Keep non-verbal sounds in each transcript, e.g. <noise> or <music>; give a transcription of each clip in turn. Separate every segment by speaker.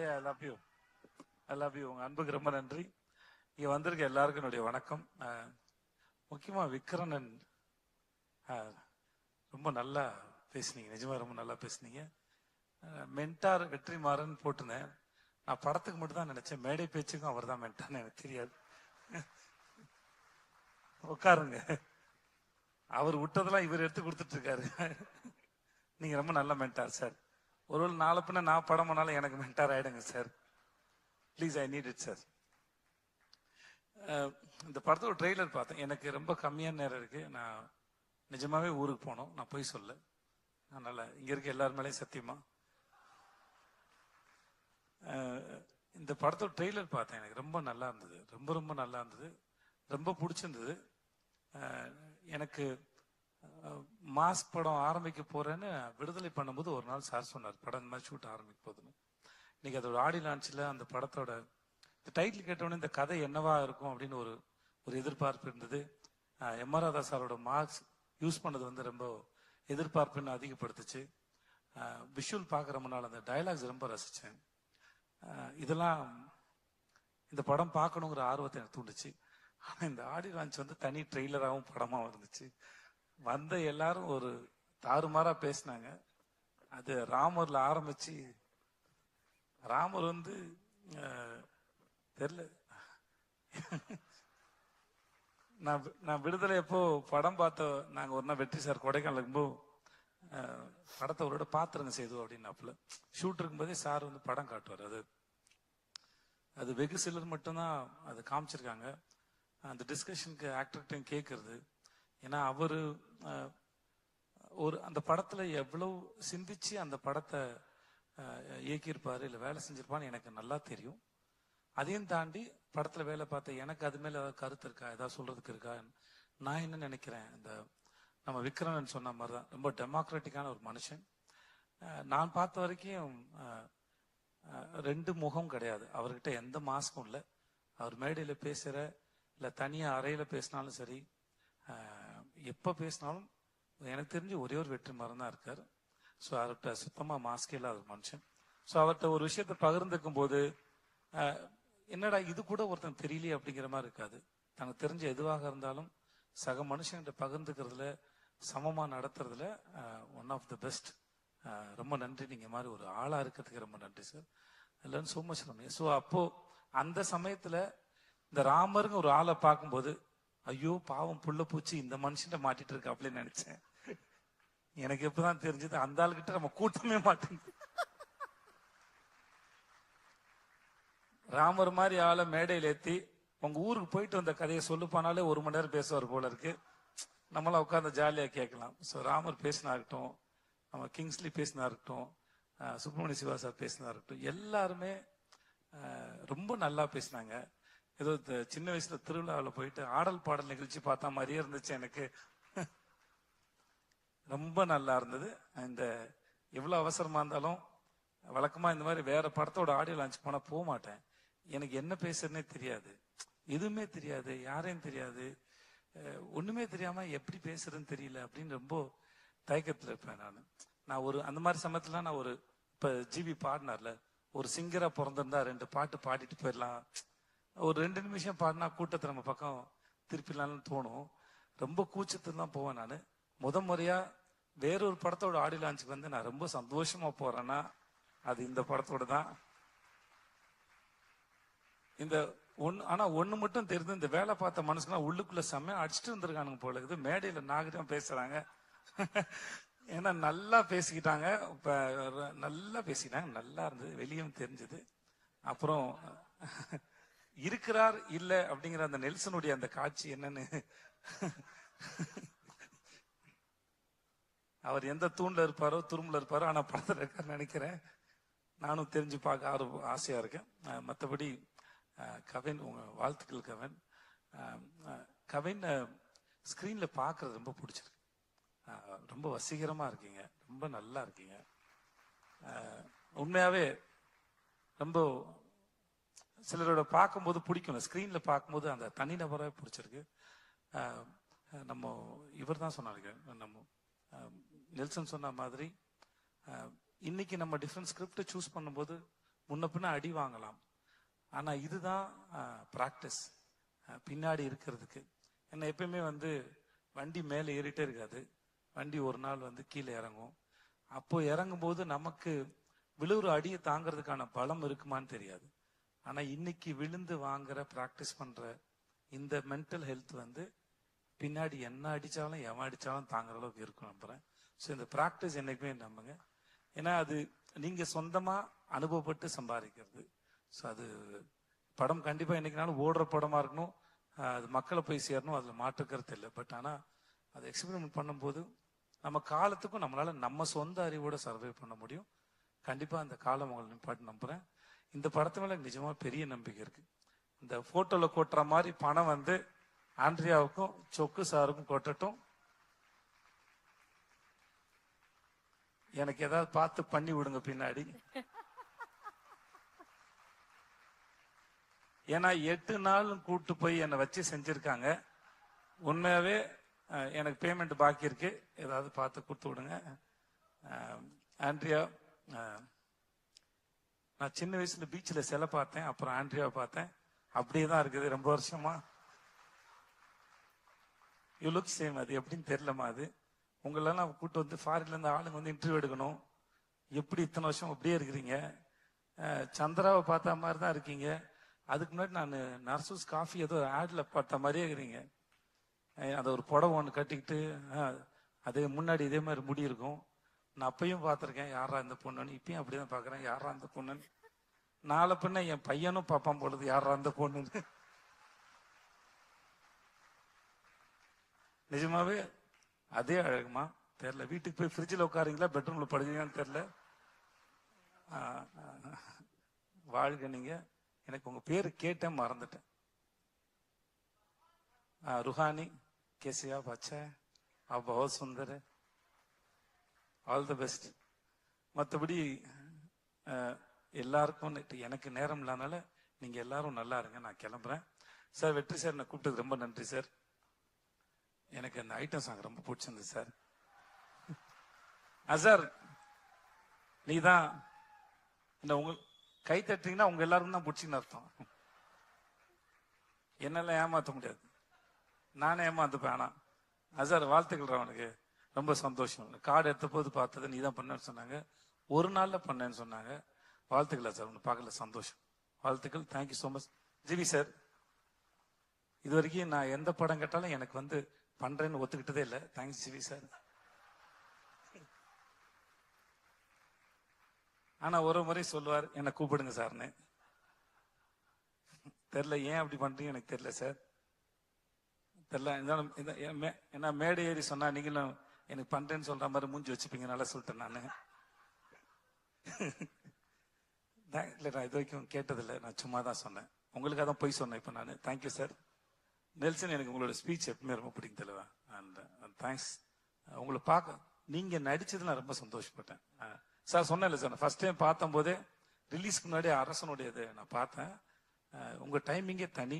Speaker 1: A I love you I love you உங்க அன்புக்கு ரொம்ப நன்றி. இங்க வந்திருக்க எல்லாருக்கும் என்னுடைய வணக்கம். முக்கியமா விக்ரனன் ரொம்ப நல்லா பேசுனீங்க. நிஜமா ரொம்ப நல்லா பேசுனீங்க. மென்டார் வெற்றிமாறன் போட்டுனேன் நான் படத்துக்கு மட்டும் தான் நினைச்சேன். மேடை பேச்சுக்கும் அவர் தான் மென்டார்னு எனக்கு தெரியாது. உட்காருங்க. அவர் விட்டதெல்லாம் இவர் எடுத்து கொடுத்துட்டு இருக்காரு. நீங்க ரொம்ப நல்ல மென்டார் சார் ஒருவேளை நாளை பின்ன நான் படம் பண்ணாலும் எனக்கு மென்டார் ஆயிடுங்க sir please I need it sir இந்த படத்தோட ட்ரெய்லர் பார்த்தேன். எனக்கு ரொம்ப கம்மியான நேரம் இருக்கு. நான் நிஜமாவே ஊருக்கு போனோம். நான் போய் சொல்ல அதனால இங்க இருக்க எல்லார் மேலேயும் சத்தியமா? இந்த படத்தோட ட்ரெய்லர் பார்த்தேன். எனக்கு ரொம்ப நல்லா இருந்தது. ரொம்ப ரொம்ப நல்லா இருந்தது. ரொம்ப பிடிச்சிருந்தது. எனக்கு மாஸ் படம் ஆரம்பிக்க போறேன்னு விடுதலை பண்ணும்போது ஒரு நாள் சார் சொன்னார் படம் இந்த மாதிரி ஷூட் ஆரம்பிக்க போதுன்னு இன்னைக்கு அதோட ஆடி லான்ச்சில் அந்த படத்தோட இந்த டைட்டில் கேட்டோடனே இந்த கதை என்னவா இருக்கும் அப்படின்னு ஒரு ஒரு எதிர்பார்ப்பு இருந்தது. எம் ஆர் ராதா சாரோட மார்க்ஸ் யூஸ் பண்ணது வந்து ரொம்ப எதிர்பார்ப்புன்னு அதிகப்படுத்துச்சு. விஷுவல் பார்க்குற முன்னால் அந்த டயலாக்ஸ் ரொம்ப ரசித்தேன் இதெல்லாம் இந்த படம் பார்க்கணுங்கிற ஆர்வத்தை எனக்கு தூண்டுச்சு. ஆனால் இந்த ஆடி லான்ச் வந்து தனி ட்ரெய்லராகவும் படமாகவும் இருந்துச்சு. வந்த எல்லாரும் ஒரு தாறுமாறா பேசினாங்க. அது ராமர்ல ஆரம்பிச்சு ராமர் வந்து தெரியல நான் நான் விடுதலை எப்போ படம் பார்த்த நாங்கள் ஒரு நாள் வெற்றி சார் கொடைக்கானல் இருக்கும்போது படத்தை ஒரு பாத்திரங்க பாத்துருங்க செய்து அப்படின்னாப்புல. ஷூட் இருக்கும்போதே சார் வந்து படம் காட்டுவார். அது அது வெகு சிலர் மட்டும்தான் அது காமிச்சிருக்காங்க. அந்த டிஸ்கஷனுக்கு ஆக்டர்கிட்டையும் கேட்கறது ஏன்னா அவரு ஒரு அந்த படத்துல எவ்வளவு சிந்திச்சு அந்த படத்தை இயக்கியிருப்பாரு இல்லை வேலை செஞ்சிருப்பான்னு எனக்கு நல்லா தெரியும். அதையும் தாண்டி படத்துல வேலை பார்த்த எனக்கு அது மேல ஏதாவது கருத்து இருக்கா? ஏதாவது சொல்றதுக்கு இருக்கா? நான் என்ன நினைக்கிறேன்? இந்த நம்ம விக்ரமன் சொன்ன மாதிரி தான் ரொம்ப டெமோக்ராட்டிக்கான ஒரு மனுஷன். நான் பார்த்த வரைக்கும் ரெண்டு முகம் கிடையாது. அவர்கிட்ட எந்த மாஸ்க்கும் இல்லை. அவர் மேடையில் பேசுகிற இல்லை தனியாக அறையில் பேசினாலும் சரி எப்போ பேசினாலும் எனக்கு தெரிஞ்சு ஒரே ஒரு வெற்றி மரம் தான் இருக்கார். ஸோ அவர்கிட்ட சுத்தமாக மாஸ்கே இல்லாத ஒரு மனுஷன். ஸோ அவர்கிட்ட ஒரு விஷயத்த பகிர்ந்துக்கும் போது என்னடா இது கூட ஒருத்தன் தெரியலையே அப்படிங்கிற மாதிரி இருக்காது. தனக்கு தெரிஞ்ச எதுவாக இருந்தாலும் சக மனுஷன்கிட்ட பகிர்ந்துக்கிறதுல சமமாக நடத்துறதுல ஒன் ஆஃப் த பெஸ்ட் ரொம்ப நன்றி. நீங்கள் மாதிரி ஒரு ஆளாக இருக்கிறதுக்கு ரொம்ப நன்றி sir learn so much so அப்போது அந்த சமயத்தில் இந்த ராமருங்க ஒரு ஆளை பார்க்கும்போது ஐயோ பாவம் புள்ள பூச்சி இந்த மனுஷன்ட்ட மாட்டிட்டு இருக்கு அப்படின்னு நினைச்சேன். எனக்கு எப்பதான் தெரிஞ்சது அந்த ஆளுகிட்ட நம்ம கூட்டமே மாட்டேங்குது ராமர் மாதிரி ஆளை மேடையில் ஏத்தி உங்க ஊருக்கு போயிட்டு வந்த கதையை சொல்லுப்பானாலே ஒரு மணி நேரம் பேசுவார் போல இருக்கு. நம்மளாம் உட்காந்து ஜாலியா கேட்கலாம். ஸோ ராமர் பேசினா இருக்கட்டும் நம்ம கிங்ஸ்லி பேசினா இருக்கட்டும் சுப்பிரமணிய சிவா சார் பேசினா இருக்கட்டும் எல்லாருமே ரொம்ப நல்லா பேசினாங்க. ஏதோ இந்த சின்ன வயசுல திருவிழாவில் போயிட்டு ஆடல் பாடல் நிகழ்ச்சி பார்த்தா மாதிரியே இருந்துச்சு எனக்கு. ரொம்ப நல்லா இருந்தது. இந்த எவ்வளவு அவசரமா இருந்தாலும் வழக்கமா இந்த மாதிரி வேற படத்தோட ஆடியோ லான்ச் போனால் போக மாட்டேன். எனக்கு என்ன பேசுறதுனே தெரியாது. எதுவுமே தெரியாது. யாரையும் தெரியாது. ஒண்ணுமே தெரியாம எப்படி பேசுறதுன்னு தெரியல அப்படின்னு ரொம்ப தயக்கத்தில் இருப்பேன் நான். நான் ஒரு அந்த மாதிரி சமயத்துல நான் ஒரு இப்ப ஜிபி பாடினார்ல ஒரு சிங்கரா பிறந்திருந்தா ரெண்டு பாட்டு பாடிட்டு போயிடலாம். ஒரு ரெண்டு நிமிஷம் பாடினா கூட்டத்தை நம்ம பக்கம் திருப்பிடலாம்னு தோணும். ரொம்ப கூச்சத்துல தான் போவேன் நான். முத முறையா வேறொரு படத்தோட ஆடியோ லான்ச்சுக்கு வந்து நான் ரொம்ப சந்தோஷமா போறேன்னா அது இந்த படத்தோட தான். இந்த ஒன்று ஆனால் ஒன்று மட்டும் தெரியுது இந்த வேலை பார்த்த மனுஷங்க உள்ளுக்குள்ள செம்மையா அடிச்சுட்டு இருந்திருக்கானுங்க போல இருக்குது. மேடையில் நாகரிகம் பேசுகிறாங்க ஏன்னா நல்லா பேசிக்கிட்டாங்க. இப்போ நல்லா பேசிக்கிட்டாங்க. நல்லா இருந்தது. வெளியும் தெரிஞ்சது. அப்புறம் இருக்கிறார் இல்ல அப்படிங்கிற அந்த நெல்சனுடைய அந்த காட்சி என்னன்னு? அவர் எந்த தூண்ல இருப்பாரோ துரும்புல இருப்பாரோ ஆனா படத்துல இருக்காருன்னு நினைக்கிறேன். நானும் தெரிஞ்சு பார்க்க ஆர் ஆசையா இருக்கேன். மற்றபடி கவின் உங்க வாழ்த்துக்கள் கவின். கவின் ஸ்கிரீன்ல பார்க்கிறது ரொம்ப பிடிச்சிருக்கு. ரொம்ப வசீகரமா இருக்கீங்க. ரொம்ப நல்லா இருக்கீங்க. உண்மையாவே ரொம்ப சிலரோட பார்க்கும்போது பிடிக்கும். ஸ்கிரீன்ல பார்க்கும்போது அந்த தனிநபராக பிடிச்சிருக்கு. நம்ம இவர் தான் சொன்னாருங்க. நம்ம நெல்சன் சொன்ன மாதிரி இன்னைக்கு நம்ம டிஃப்ரெண்ட் ஸ்கிரிப்ட் சூஸ் பண்ணும்போது முன்ன பின்ன அடி வாங்கலாம். ஆனா இதுதான் ப்ராக்டிஸ் பின்னாடி இருக்கிறதுக்கு. என்ன எப்பயுமே வந்து வண்டி மேலே ஏறிட்டே இருக்காது. வண்டி ஒரு நாள் வந்து கீழே இறங்கும். அப்போ இறங்கும் போது நமக்கு விழுவுற அடியை தாங்கிறதுக்கான பலம் இருக்குமான்னு தெரியாது. ஆனா இன்னைக்கு விழுந்து வாங்குற ப்ராக்டிஸ் பண்ற இந்த மென்டல் ஹெல்த் வந்து பின்னாடி என்ன அடிச்சாலும் எவன் அடிச்சாலும் தாங்குற அளவுக்கு இருக்கும் நம்புறேன். ஸோ இந்த ப்ராக்டிஸ் என்னைக்குமே நம்புங்க. ஏன்னா அது நீங்க சொந்தமா அனுபவப்பட்டு சம்பாதிக்கிறது. ஸோ அது படம் கண்டிப்பா என்னைக்குனாலும் ஓடுற படமா இருக்கணும். அது மக்களை போய் சேரணும் அதுல மாற்றுக்கிறது இல்லை. பட் ஆனா அது எக்ஸ்பெரிமெண்ட் பண்ணும்போது நம்ம காலத்துக்கும் நம்மளால நம்ம சொந்த அறிவோட சர்வை பண்ண முடியும். கண்டிப்பா அந்த காலம் உங்களை நிப்பாட்டு நம்புறேன். இந்த படத்து மேல நிஜமாக நிஜமா பெரிய நம்பிக்கை இருக்கு. இந்த போட்டோல கொட்டுற மாதிரி பணம் வந்து ஆண்ட்ரியாவுக்கும் சொக்கு சாருக்கும் கொட்டட்டும். எனக்கு ஏதாவது பார்த்து பண்ணி விடுங்க பின்னாடி. ஏன்னா எட்டு நாள் கூட்டு போய் என்னை வச்சு செஞ்சிருக்காங்க. உண்மையாவே எனக்கு பேமெண்ட் பாக்கி இருக்கு. ஏதாவது பார்த்து கொடுத்து விடுங்க. ஆண்ட்ரியா நான் சின்ன வயசுல பீச்சில் சிலை பார்த்தேன் அப்புறம் ஆண்ட்ரியாவை பார்த்தேன். அப்படியே தான் இருக்குது ரொம்ப வருஷமா. யூ லுக் சேம் அது எப்படின்னு தெரியலமா அது. உங்களெல்லாம் கூப்பிட்டு வந்து ஃபாரின்லேருந்து ஆளுங்க வந்து இன்டர்வியூ எடுக்கணும். எப்படி இத்தனை வருஷம் அப்படியே இருக்கிறீங்க? சந்திராவை பார்த்த மாதிரி தான் இருக்கீங்க. அதுக்கு முன்னாடி நான் நர்சூஸ் காஃபி ஏதோ ஆடில் பார்த்த மாதிரியே இருக்கிறீங்க. அதை ஒரு புடவை ஒன்று கட்டிக்கிட்டு அதே அது முன்னாடி இதே மாதிரி முடி இருக்கும். நான் அப்பயும் பார்த்துருக்கேன். யாரா இந்த பொண்ணுன்னு? இப்பயும் அப்படிதான் பார்க்குறேன். யாரா இந்த பொண்ணுன்னு? நாலு பின்ன என் பையனும் பார்ப்பான் பொழுது யாரா இந்த பொண்ணுன்னு. நிஜமாவே அதே அழகுமா? தெரில வீட்டுக்கு போய் ஃப்ரிட்ஜில் உட்காருங்களா பெட்ரூமில் படுக்கிறீங்களான்னு தெரில வாழ்க நீங்கள் எனக்கு உங்கள் பேர் கேட்டேன் மறந்துட்டேன். ருஹானி கேசியா பச்சை அவ்வளோ சுந்தர். ஆல் த பெஸ்ட் மற்றபடி எல்லாருக்கும் எனக்கு நேரம் இல்லாதனால நீங்க எல்லாரும் நல்லா இருங்க நான் கிளம்புறேன். சார் வெற்றி சார் நான் கூப்பிட்டது ரொம்ப நன்றி சார். எனக்கு அந்த ஐட்டம் சாங் ரொம்ப பிடிச்சிருந்தது சார். சார் நீ தான் இந்த உங்க கை தட்டுறீங்கன்னா உங்க எல்லாரும் தான் பிடிச்சின்னு அர்த்தம். என்னெல்லாம் ஏமாற்ற முடியாது. நானே ஏமாந்துப்பேன் ஆனா. அசார் வாழ்த்துக்கள் அவனுக்கு ரொம்ப சந்தோஷம். கார்டு எடுத்த போது பார்த்தது நீ தான் பண்ணேன்னு சொன்னாங்க. ஒரு நாள்ல பண்ணேன்னு சொன்னாங்க. வாழ்த்துக்களா சார் ஒன்று பார்க்கல சந்தோஷம். வாழ்த்துக்கள் thank you so much GV sir இது வரைக்கும் நான் எந்த படம் கேட்டாலும் எனக்கு வந்து பண்றேன்னு ஒத்துக்கிட்டதே இல்லை. Thanks GV sir. ஆனா ஒரு முறை சொல்லுவார் என்னை கூப்பிடுங்க சார்னு. தெரில ஏன் அப்படி பண்றீங்க எனக்கு தெரியல சார். தெரில இருந்தாலும் மே- ஏன்னா மேடை ஏறி சொன்னா நீங்களும் எனக்கு பண்றேன்னு சொல்ற மாதிரி மூஞ்சி வச்சுப்பீங்க நல்லா சொல்லிட்டேன் நான். இல்லை நான் இது வரைக்கும் கேட்டதில்லை. நான் சும்மா தான் சொன்னேன். உங்களுக்காக தான் போய் சொன்னேன் இப்போ நான். தேங்க்யூ சார் நெல்சன் எனக்கு உங்களோட ஸ்பீச் எப்பவுமே ரொம்ப பிடிக்கும் தெளிவா அண்ட் தேங்க்ஸ் உங்களை பார்க்க நீங்க நடிச்சது நான் ரொம்ப சந்தோஷப்பட்டேன். சார் சொன்னேன்ல சார் ஃபர்ஸ்ட் டைம் பார்த்தும் போதே ரிலீஸ்க்கு முன்னாடி அரசனுடையது நான் பார்த்தேன். உங்கள் உங்க டைமிங்கே தனி.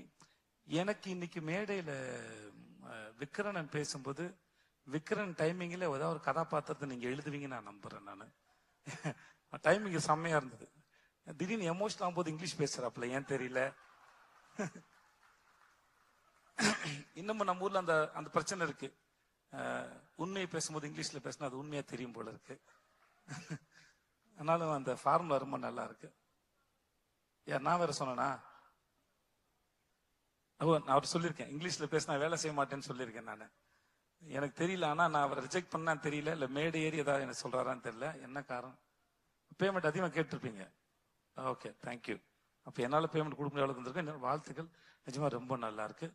Speaker 1: எனக்கு இன்னைக்கு மேடையில விக்ரணன் பேசும்போது விக்ரன் டைமிங்கில் ஏதாவது ஒரு கதாபாத்திரத்தை நீங்கள் எழுதுவீங்கன்னு நான் நம்புறேன் நான். <laughs> டைமிங் செம்மையாக இருந்தது. திடீர்னு எமோஷனல் ஆகும்போது இங்கிலீஷ் பேசுகிறாப்புல ஏன் தெரியல? <laughs> இன்னமும் நம்ம ஊரில் அந்த அந்த பிரச்சனை இருக்கு. உண்மையை பேசும்போது இங்கிலீஷில் பேசினா அது உண்மையாக தெரியும் போல இருக்கு. <laughs> ஆனாலும் அந்த ஃபார்முலா ரொம்ப நல்லா இருக்கு. ஏன் நான் வேற சொன்னேனா? ஓ நான் அவர் சொல்லியிருக்கேன். இங்கிலீஷில் பேசினா வேலை செய்ய மாட்டேன்னு சொல்லியிருக்கேன் நான். எனக்கு தெரியல ஆனால் நான் அவரை ரிஜெக்ட் பண்ணான்னு தெரியல இல்லை மேடு ஏறி ஏதாவது எனக்கு சொல்கிறாரான்னு தெரியல. என்ன காரணம்? பேமெண்ட் அதிகமாக கேட்டிருப்பீங்க. ஓகே தேங்க்யூ அப்போ என்னால் பேமெண்ட் கொடுக்க முடியாத அளவுக்கு என்னோட வாழ்த்துக்கள். நிஜமா ரொம்ப நல்லா இருக்கு.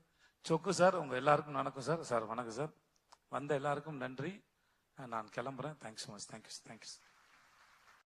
Speaker 1: சொக்கு சார் உங்கள் எல்லாருக்கும் வணக்கம் சார் சார் வணக்கம் சார் வந்த எல்லாருக்கும் நன்றி. நான் கிளம்புறேன். Thanks so much thank you thank you